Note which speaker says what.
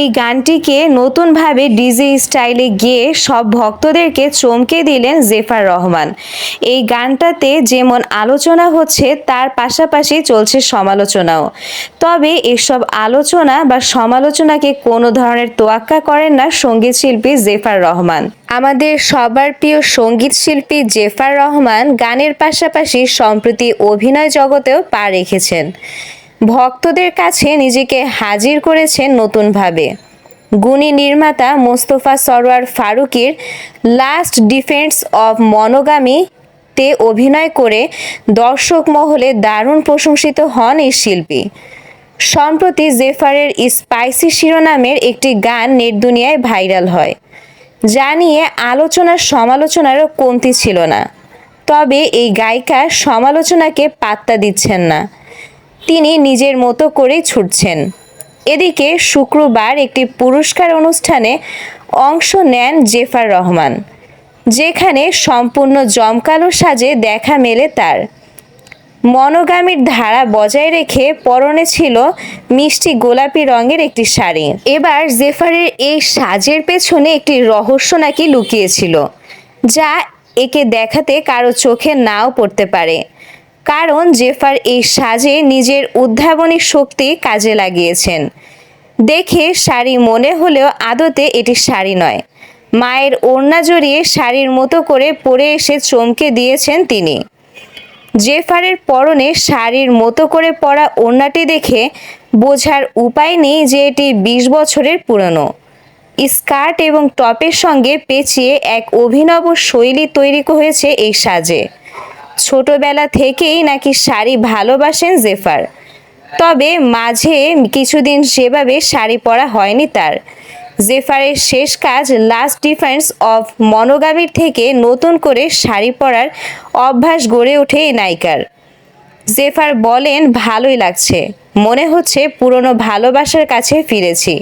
Speaker 1: এই গানটিকে নতুনভাবে ডিজে স্টাইলে গিয়ে সব ভক্তদেরকে চমকে দিলেন জেফার রহমান। এই গানটাতে যেমন আলোচনা হচ্ছে, তার পাশাপাশি চলছে সমালোচনাও। তবে এসব আলোচনা বা সমালোচনাকে কোনো ধরনের তোয়াক্কা করেন না সংগীত শিল্পী জেফার রহমান। আমাদের সবার প্রিয় সংগীত শিল্পী জেফার রহমান গানের পাশাপাশি সম্প্রতি অভিনয় জগতেও পা রেখেছেন। ভক্তদের কাছে নিজেকে হাজির করেছেন নতুনভাবে। গুণী নির্মাতা মোস্তফা সরোয়ার ফারুকির লাস্ট ডিফেন্স অফ মনোগামী তে অভিনয় করে দর্শক মহলে দারুণ প্রশংসিত হন এই শিল্পী। সম্প্রতি জেফারের স্পাইসি শিরোনামের একটি গান নেট দুনিয়ায় ভাইরাল হয়, যা নিয়ে আলোচনার সমালোচনারও কমতি ছিল না। তবে এই গায়িকা সমালোচনাকে পাত্তা দিচ্ছেন না। তিনি নিজের মতো করেই ছুটছেন। এদিকে শুক্রবার একটি পুরস্কার অনুষ্ঠানে অংশ নেন জেফার রহমান, যেখানে সম্পূর্ণ জমকালো সাজে দেখা মেলে তার। মনোগামীর ধারা বজায় রেখে পরনে ছিল মিষ্টি গোলাপি রঙের একটি শাড়ি। এবার জেফারের এই সাজের পেছনে একটি রহস্য নাকি লুকিয়েছিল, যা একে দেখাতে কারও চোখে নাও পড়তে পারে। কারণ জেফার এই সাজে নিজের উদ্ভাবনী শক্তি কাজে লাগিয়েছেন। দেখে শাড়ি মনে হলেও আদতে এটি শাড়ি নয়। মায়ের ওড়না জড়িয়ে শাড়ির মতো করে পরে এসে চমকে দিয়েছেন তিনি। জেফারের পরনে শাড়ির মতো করে পরা ওড়নাটি দেখে বোঝার উপায় নেই যে এটি বিশ বছরের পুরনো। স্কার্ট এবং টপের সঙ্গে পেঁচিয়ে এক অভিনব শৈলী তৈরি হয়েছে এই সাজে। ছোটবেলা থেকেই নাকি শাড়ি ভালোবাসেন জেফার। তবে মাঝে কিছুদিন সেভাবে শাড়ি পরা হয়নি তার। জেফারের শেষ কাজ লাস্ট ডিফেন্স অফ মনোগামীর থেকে নতুন করে শাড়ি পরার অভ্যাস গড়ে ওঠে এই নায়িকার। জেফার বলেন, ভালোই লাগছে। মনে হচ্ছে পুরনো ভালোবাসার কাছে ফিরেছি।